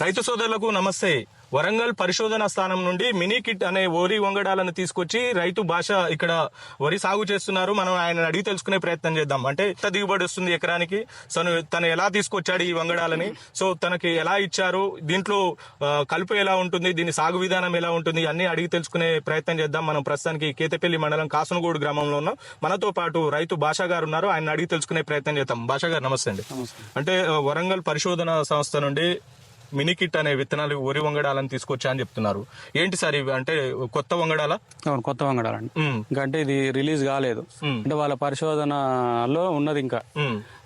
రైతు సోదరులకు నమస్తే. వరంగల్ పరిశోధన స్థానం నుండి మినీ కిట్ అనే వరి వంగడాలను తీసుకొచ్చి రైతు భాష ఇక్కడ వరి సాగు చేస్తున్నారు. మనం ఆయన అడిగి తెలుసుకునే ప్రయత్నం చేద్దాం. అంటే ఎంత దిగుబడి వస్తుంది ఎకరానికి? తను తను ఎలా తీసుకొచ్చాడు ఈ వంగడాలని? సో తనకి ఎలా ఇచ్చారు? దీంట్లో కలుపు ఎలా ఉంటుంది? దీని సాగు విధానం ఎలా ఉంటుంది? అన్ని అడిగి తెలుసుకునే ప్రయత్నం చేద్దాం. మనం ప్రస్తుతానికి కేతపల్లి మండలం కాసనగూడు గ్రామంలో ఉన్నాం. మనతో పాటు రైతు భాష గారు ఉన్నారు. ఆయన అడిగి తెలుసుకునే ప్రయత్నం చేద్దాం. భాష గారు నమస్తే అండి. అంటే వరంగల్ పరిశోధన సంస్థ నుండి మినీ కిట్ అనే విత్తనాలు వరి వంగడాలను తీసుకొచ్చా అని చెప్తున్నారు. ఏంటి సార్ ఇవి? అంటే కొత్త వంగడాల? అవును కొత్త వంగడాలండి. అంటే ఇది రిలీజ్ కాలేదు. అంటే వాళ్ళ పరిశోధనలో ఉన్నది ఇంకా.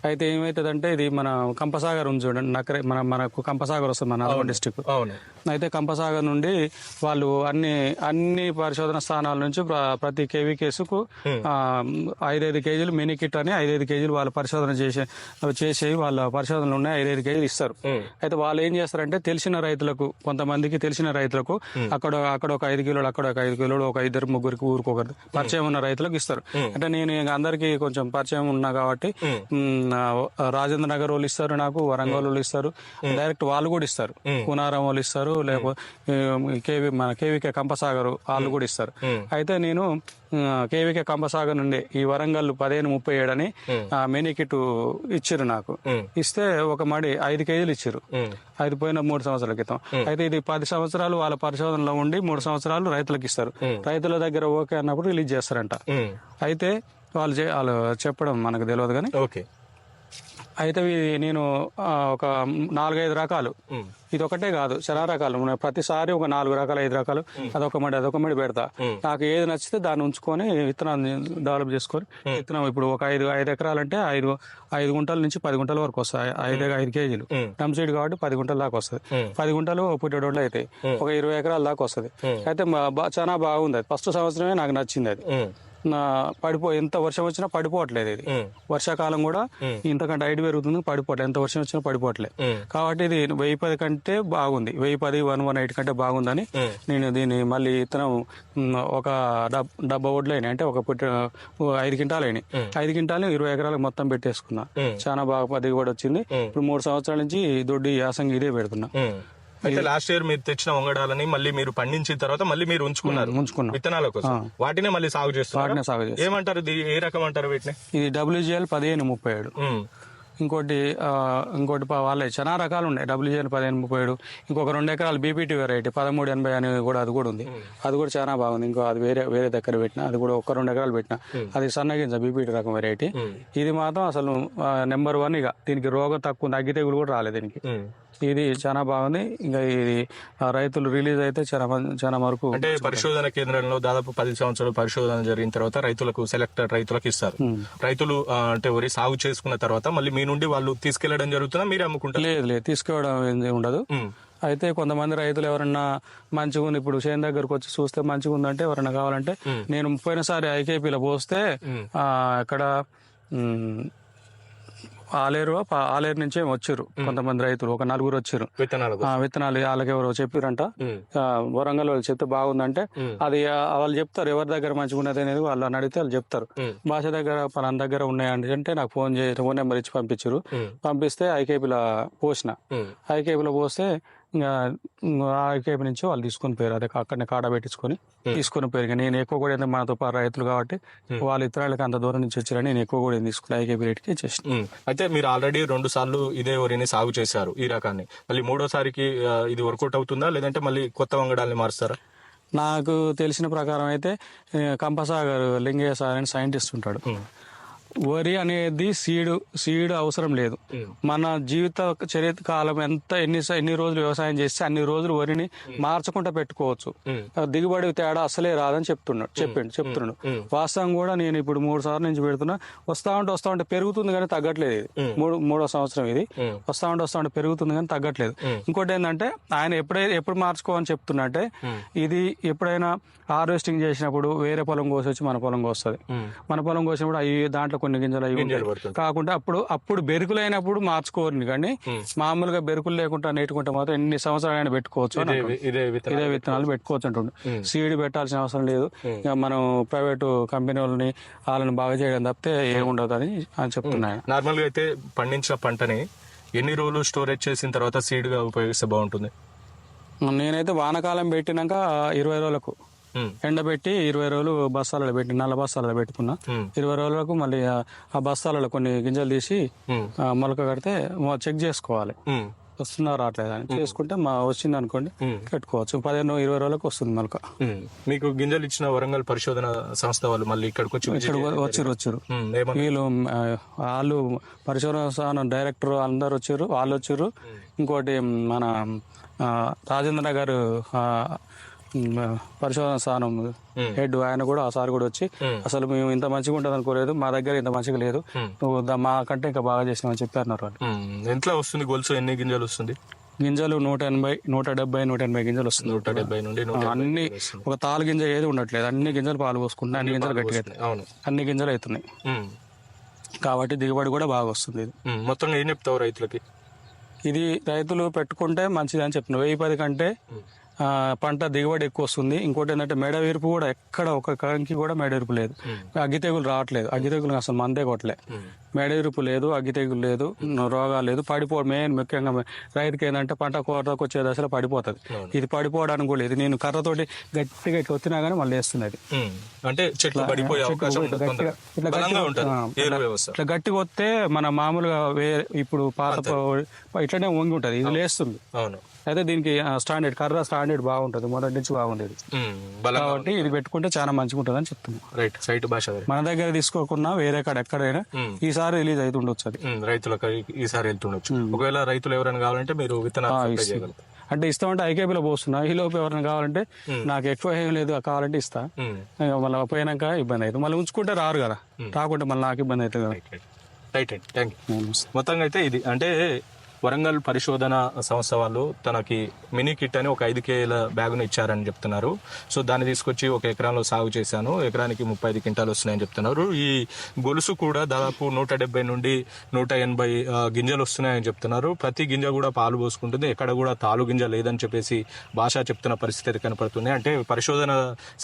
అయితే ఏమైతుందంటే ఇది మన కంపసాగర్ ఉంది చూడండి నకరే మన మనకు కంపసాగర్ వస్తుంది మన నల్గొండ డిస్టిక్. అవును. అయితే కంపసాగర్ నుండి వాళ్ళు అన్ని అన్ని పరిశోధన స్థానాల నుంచి ప్ర- ప్రతి కేవీ కేసుకు ఐదైదు కేజీలు మినీ కిట్ అని ఐదైదు కేజీలు వాళ్ళు పరిశోధన చేసే చేసి వాళ్ళ పరిశోధనలు ఉన్నాయి ఐదైదు కేజీలు ఇస్తారు. అయితే వాళ్ళు ఏం చేస్తారంటే తెలిసిన రైతులకు కొంతమందికి తెలిసిన రైతులకు అక్కడ అక్కడ ఒక ఐదు కిలోలు అక్కడ ఒక ఐదు కిలోలు ఒక ఇద్దరు ముగ్గురికి ఊరుకోకరు పరిచయం ఉన్న రైతులకు ఇస్తారు. అంటే నేను అందరికి కొంచెం పరిచయం ఉన్నా కాబట్టి రాజేంద్ర నగర్ వాళ్ళు ఇస్తారు నాకు వరంగల్ వాళ్ళు ఇస్తారు. డైరెక్ట్ వాళ్ళు కూడా ఇస్తారు. కునారం వాళ్ళు ఇస్తారు లేకపోతే కేవీ మన కేవీకే కంపసాగర్ వాళ్ళు కూడా ఇస్తారు. అయితే నేను కేవీకే కంపసాగర్ నుండి ఈ వరంగల్ పదిహేను ముప్పై ఏడు అని మినీ కిట్ ఇచ్చిర్రు నాకు. ఇస్తే ఒక మడి ఐదు కేజీలు ఇచ్చారు ఐదు పోయిన మూడు సంవత్సరాల క్రితం. అయితే ఇది పది సంవత్సరాలు వాళ్ళ పరిశోధనలో ఉండి మూడు సంవత్సరాలు రైతులకు ఇస్తారు. రైతుల దగ్గర ఓకే అన్నప్పుడు రిలీజ్ చేస్తారంట. అయితే వాళ్ళు వాళ్ళు చెప్పడం మనకు తెలియదు కానీ ఓకే. అయితే ఇవి నేను ఒక నాలుగైదు రకాలు. ఇది ఒకటే కాదు చాలా రకాలు. ప్రతిసారి ఒక నాలుగు రకాలు ఐదు రకాలు అదొక మడి అదొక మడి పెడతా. నాకు ఏది నచ్చితే దాన్ని ఉంచుకొని విత్తనాన్ని డెవలప్ చేసుకొని విత్తనం ఇప్పుడు ఒక ఐదు ఐదు ఎకరాలు అంటే ఐదు ఐదు గుంటల నుంచి పది గుంటల వరకు వస్తాయి. ఐదు ఐదు కేజీలు. డమ్ సీడ్ కాబట్టి పది గుంటల దాకా వస్తుంది. పది గుంటలు పుట్టేటోళ్ళు అవుతాయి ఒక ఇరవై ఎకరాల దాకా వస్తుంది. అయితే చాలా బాగుంది. అది ఫస్ట్ సంవత్సరమే నాకు నచ్చింది అది. పడిపో ఎంత వర్షం వచ్చినా పడిపోవట్లేదు ఇది. వర్షాకాలం కూడా ఇంతకంటే హైట్ పెరుగుతుంది పడిపోవట్లేదు. ఎంత వర్షం వచ్చినా పడిపోవట్లేదు. కాబట్టి ఇది వెయ్యి పది కంటే బాగుంది. వెయ్యి పది వన్ వన్ ఎయిట్ కంటే బాగుందని. నేను దీన్ని మళ్ళీ ఇత్తనం మ్, ఒక డబ్ డబ్బా ఒడ్లు అయినాయి. అంటే ఒక పుట్ట ఐదు క్వింటాలు అయినాయి. ఐదు క్వింటాలు ఇరవై ఎకరాలకు మొత్తం పెట్టేసుకున్నా. చాలా బాగా దిగుబడి వచ్చింది. ఇప్పుడు మూడు సంవత్సరాల నుంచి దొడ్డి యాసంగి ఇదే పెడుతున్నా. అయితే లాస్ట్ ఇయర్ మీరు తెచ్చిన వంగడాలని మళ్ళీ మీరు పండించిన తర్వాత మళ్ళీ మీరు ఉంచుకున్నారు. ఉంచుకున్నా. విత్తనాల కోసం. వాటినే మళ్ళీ సాగు చేస్తున్నారు? వాటినే సాగు చేస్తాం ఏమంటారు ఇది? ఏ రకం అంటారు వీటిని? ఇది డబ్ల్యూజిఎల్ పదిహేను ముప్పై ఏడు. ఉమ్, ఇంకోటి ఆ, ఇంకోటి ప- వాళ్ళే చాలా రకాలు ఉన్నాయి. డబ్ల్యూజిఎల్ పదిహేను ముప్పై ఏడు. ఇంకొక రెండు ఎకరాలు బీపీటీ వెరైటీ పదమూడు ఎనభై అని కూడా అది కూడా ఉంది. అది కూడా చాలా బాగుంది. ఇంకో అది వేరే వేరే దగ్గర పెట్టిన అది కూడా ఒక రెండు ఎకరాలు పెట్టిన అది సన్నగింజ బీపీటీ రకం వెరైటీ ఇది మాత్రం అసలు నెంబర్ వన్ ఇక. దీనికి రోగం తక్కువ ఉంది అగ్గి తెగులు కూడా రాలేదు దీనికి. ఉమ్. ఇది చాలా బాగుంది. ఇంకా ఇది రైతులు రిలీజ్ అయితే చాలా చాలా వరకు అంటే పరిశోధన కేంద్రంలో దాదాపు పది సంవత్సరాలు పరిశోధన జరిగిన తర్వాత రైతులకు సెలెక్టెడ్ రైతులకు ఇస్తారు. రైతులు అంటే వరి సాగు చేసుకున్న తర్వాత మళ్ళీ మీ నుండి వాళ్ళు తీసుకెళ్ళడం జరుగుతుందా? మీరే అమ్ముకుంటారు? లేదు లేదు. తీసుకోవడం ఉండదు. అయితే కొంతమంది రైతులు ఎవరన్నా మంచిగా ఉంది ఇప్పుడు చేను దగ్గరకు వచ్చి చూస్తే మంచిగా ఉందంటే ఎవరన్నా కావాలంటే నేను పోయినసారి ఐకేపీలో పోస్తే మ్, ఆలేరు ఆలేరు నుంచే వచ్చారు కొంతమంది రైతులు. ఒక నలుగురు వచ్చారు. విత్తనాల వాళ్ళకి ఎవరో చెప్పారంట. వరంగల్ వాళ్ళు చెప్తే బాగుందంటే అది వాళ్ళు చెప్తారు. ఎవరి దగ్గర మంచిగా ఉన్నది అనేది వాళ్ళని అడిగితే వాళ్ళు చెప్తారు. భాష దగ్గర పలానా దగ్గర ఉన్నాయండి అంటే నాకు ఫోన్ చేసి ఫోన్ నెంబర్ ఇచ్చి పంపించారు. పంపిస్తే ఐకేపీలో పోసిన. ఐకేపీలో పోస్తే ఐకేపీ నుంచి వాళ్ళు తీసుకొని పోయారు. అదే అక్కడనే కాడ పెట్టించుకొని తీసుకొని పోయారు. నేను ఎక్కువ కూడా ఏంటంటే మనతో పాటు రైతులు కాబట్టి వాళ్ళ ఇతరులకు అంత దూరం నుంచి వచ్చారని నేను ఎక్కువ కూడా ఏం తీసుకుని ఐకేపీ రేట్కి ఉమ్. అయితే మీరు ఆల్రెడీ రెండు సార్లు ఇదే వరిని సాగు చేశారు ఈ రకాన్ని. మళ్ళీ మూడోసారికి ఇది వర్కౌట్ అవుతుందా? లేదంటే మళ్ళీ కొత్త వంగడాల్ని మారుస్తారా? నాకు తెలిసిన ప్రకారం అయితే కంపసాగర్ లింగయ్య సార్ అని సైంటిస్ట్ ఉంటాడు. వరి అనేది సీడు సీడ్ అవసరం లేదు. మన జీవిత చరిత్ర కాలం ఎంత ఎన్ని ఎన్ని రోజులు వ్యవసాయం చేస్తే అన్ని రోజులు వరిని మార్చకుండా పెట్టుకోవచ్చు. దిగుబడి తేడా అసలే రాదని చెప్తున్నాడు చెప్పిండు చెప్తున్నాడు. వాస్తవం కూడా నేను ఇప్పుడు మూడు సార్లు నుంచి పెడుతున్నా వస్తా ఉంటే వస్తా ఉంటే పెరుగుతుంది కానీ తగ్గట్లేదు ఇది. మూడు మూడో సంవత్సరం ఇది. వస్తా ఉంటే వస్తా ఉంటే పెరుగుతుంది కానీ తగ్గట్లేదు. ఇంకోటి ఏంటంటే ఆయన ఎప్పుడైతే ఎప్పుడు మార్చుకోవని చెప్తున్నట్టే ఇది ఎప్పుడైనా హార్వెస్టింగ్ చేసినప్పుడు వేరే పొలం కోసి వచ్చి మన పొలం కోస్తుంది. మన పొలం కోసినప్పుడు అవి దాంట్లో కొన్ని గింజలు అవి ఉంటాయి. కాకుండా అప్పుడు అప్పుడు బెరుకులు అయినప్పుడు మార్చుకోరు కానీ మామూలుగా బెరుకులు లేకుండా నేటుకుంటే మాత్రం ఎన్ని సంవత్సరాలైనా పెట్టుకోవచ్చు అని ఇదే అంటుండు. వి- ఇదే విత్తనం ఇదే విత్తనాలు పెట్టుకోవచ్చు అంటుండు. సీడ్ పెట్టాల్సిన అవసరం లేదు. ఇక మనం ప్రైవేటు కంపెనీ వాళ్ళని వాళ్ళని బాగా చేయడం తప్పితే ఏముండదు అని అని చెప్తున్నాను నార్మల్గా అయితే పండించిన పంటని ఎన్ని రోజులు స్టోరేజ్ చేసిన తర్వాత సీడ్గా ఉపయోగిస్తే బాగుంటుంది? నేనైతే వానకాలం పెట్టినాక ఇరవై రోజులకు ఎండబెట్టి ఇరవై రోజులు బస్తాలలో పెట్టి నల్ల బస్తాలలో పెట్టుకున్నా. ఉమ్, ఇరవై రోజులకు మళ్ళీ ఆ- బస్తాలలో కొన్ని గింజలు తీసి ఆ, మొలక కడితే చెక్ చేసుకోవాలి. వస్తుందా రావట్లేదు అని. చేసుకుంటే మా వచ్చింది అనుకోండి. పెట్టుకోవచ్చు. పదిహేను ఇరవై రోజులకు వస్తుంది మొలక. మీకు గింజలు ఇచ్చిన వరంగల్ పరిశోధన సంస్థ వాళ్ళు మళ్ళీ ఇక్కడికి వచ్చి ఉమ్, ఏమన్నా? వీళ్ళు వాళ్ళు పరిశోధన డైరెక్టర్ అందరు వచ్చారు వాళ్ళు వచ్చారు. ఇంకోటి మన రాజేంద్ర గారు పరిశోధన స్థానం హెడ్ ఆయన కూడా ఆ సార్ కూడా వచ్చి. అసలు మేము ఇంత మంచిగా ఉంటుంది అనుకోలేదు మా దగ్గర ఇంత మంచిగా లేదు. నువ్వు దా- మా కంటే ఇంకా బాగా చేసినామని చెప్పారు వాళ్ళు. ఉమ్, ఎంత వస్తుంది గొలుసు? ఎన్ని గింజలు వస్తుంది? గింజలు నూట ఎనభై నూట డెబ్బై నూట ఎనభై గింజలు వస్తుంది. నూట డెబ్బై నుండి అన్ని. ఒక తాలు గింజ ఏది ఉండట్లేదు. అన్ని గింజలు పాలు పోసుకుంటున్నాయి అన్ని గింజలు గట్టిగా. అవును. అన్ని గింజలు అవుతున్నాయి కాబట్టి దిగుబడి కూడా బాగా వస్తుంది మొత్తంగా ఏం చెప్తావు రైతులకి? ఇది రైతులు పెట్టుకుంటే మంచిది అని చెప్తున్నారు వెయ్యి పది కంటే పంట దిగుబడి ఎక్కువ వస్తుంది ఇంకోటి ఏంటంటే మెడ వీర్పు కూడా ఎక్కడ ఒక కంకి కూడా మెడ వీర్పు లేదు. అగ్గి తెగులు రావట్లేదు. అగ్గి తెగులు అసలు మందే కొట్టలే. ఉమ్, మెడ వీర్పు లేదు అగ్గి తెగులు లేదు రోగాలు లేదు. పడిపో మెయిన్ ముఖ్యంగా రైతుకి ఏంటంటే పంట కోతకు వచ్చే దశలో పడిపోతుంది. ఇది పడిపోవడానికి కూడా లేదు. నేను కర్రతోటి గట్టిగా ఇట్లా వచ్చినా కానీ మళ్ళీ వేస్తుంది అది. ఉమ్, అంటే చెట్లు ఇట్లా గట్టిగా- వస్తే మన మామూలుగా వేరే ఇప్పుడు పాత ఇట్లనే వంగి ఉంటుంది. ఇది లేస్తుంది. అవును. అయితే దీనికి స్టాండర్డ్ కర్ర స్టాండర్డ్ బాగుంటుంది. మొదటి నుంచి బాగుండేది. కాబట్టి ఇది పెట్టుకుంటే చాలా మంచిగా ఉంటుంది అని చెప్తున్నాం. రైట్ సైట్ భాష మన దగ్గర తీసుకోకుండా వేరే కాడ ఎక్కడైనా. ఈసారి రిలీజ్ అవుతుండొచ్చు అది. రైతులకు ఈసారి వెళ్తుండొచ్చు. ఒకవేళ రైతులు ఎవరైనా కావాలంటే మీరు విత్తనాలు అంటే ఇస్తామంటే ఐకేపీలో పోస్తున్నా. ఈ లోపు ఎవరైనా కావాలంటే నాకు ఎక్కువ ఏం లేదు కావాలంటే ఇస్తా. మళ్ళీ పోయినాక ఇబ్బంది అవుతుంది మళ్ళీ ఉంచుకుంటే రారు కదా. రాకుంటే మళ్ళీ నాకు ఇబ్బంది అవుతుంది కదా. రైట్ రైట్ థ్యాంక్ యూ మొత్తంగా అయితే ఇది అంటే వరంగల్ పరిశోధన సంస్థ వాళ్ళు తనకి మినీ కిట్ అని ఒక ఐదు కేల బ్యాగును ఇచ్చారని చెప్తున్నారు. సో దాన్ని తీసుకొచ్చి ఒక ఎకరాలో సాగు చేశాను. ఎకరానికి ముప్పై ఐదు క్వింటాలు వస్తున్నాయని చెప్తున్నారు. ఈ గొలుసు కూడా దాదాపు నూట డెబ్బై నుండి నూట ఎనభై గింజలు వస్తున్నాయని చెప్తున్నారు. ప్రతి గింజ కూడా పాలు పోసుకుంటుంది. ఎక్కడ కూడా తాలు గింజ లేదని చెప్పేసి భాష చెప్తున్న పరిస్థితి కనపడుతుంది. అంటే పరిశోధన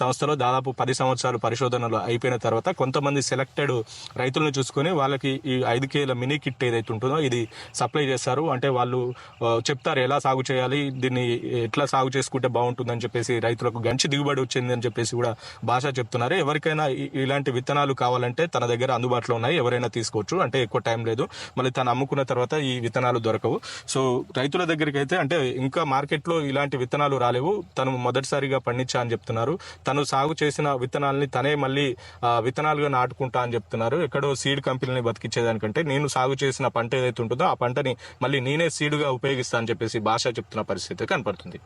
సంస్థలో దాదాపు పది సంవత్సరాలు పరిశోధనలు అయిపోయిన తర్వాత కొంతమంది సెలెక్టెడ్ రైతులను చూసుకొని వాళ్ళకి ఈ ఐదు కేల మినీ కిట్ ఏదైతే ఉంటుందో ఇది సప్లై చేస్తారు. అంటే వాళ్ళు చెప్తారు ఎలా సాగు చేయాలి దీన్ని ఎట్లా సాగు చేసుకుంటే బాగుంటుందని చెప్పేసి రైతులకు గంచి దిగుబడి వచ్చింది అని చెప్పేసి కూడా భాష చెప్తున్నారు. ఎవరికైనా ఇలాంటి విత్తనాలు కావాలంటే తన దగ్గర అందుబాటులో ఉన్నాయి ఎవరైనా తీసుకోవచ్చు. అంటే ఎక్కువ టైం లేదు. మళ్ళీ తను అమ్ముకున్న తర్వాత ఈ విత్తనాలు దొరకవు. సో రైతుల దగ్గరికి అయితే అంటే ఇంకా మార్కెట్లో ఇలాంటి విత్తనాలు రాలేవు. తను మొదటిసారిగా పండించా అని చెప్తున్నారు. తను సాగు చేసిన విత్తనాలని తనే మళ్ళీ విత్తనాలుగా నాటుకుంటా అని చెప్తున్నారు. ఎక్కడో సీడ్ కంపెనీని బతికించేదానికంటే నేను సాగు చేసిన పంట ఏదైతే ఉంటుందో ఆ పంటని మళ్ళీ మళ్ళీ నేనే సీడుగా ఉపయోగిస్తా అని చెప్పేసి భాష చెప్తున్న పరిస్థితి కనపడుతుంది.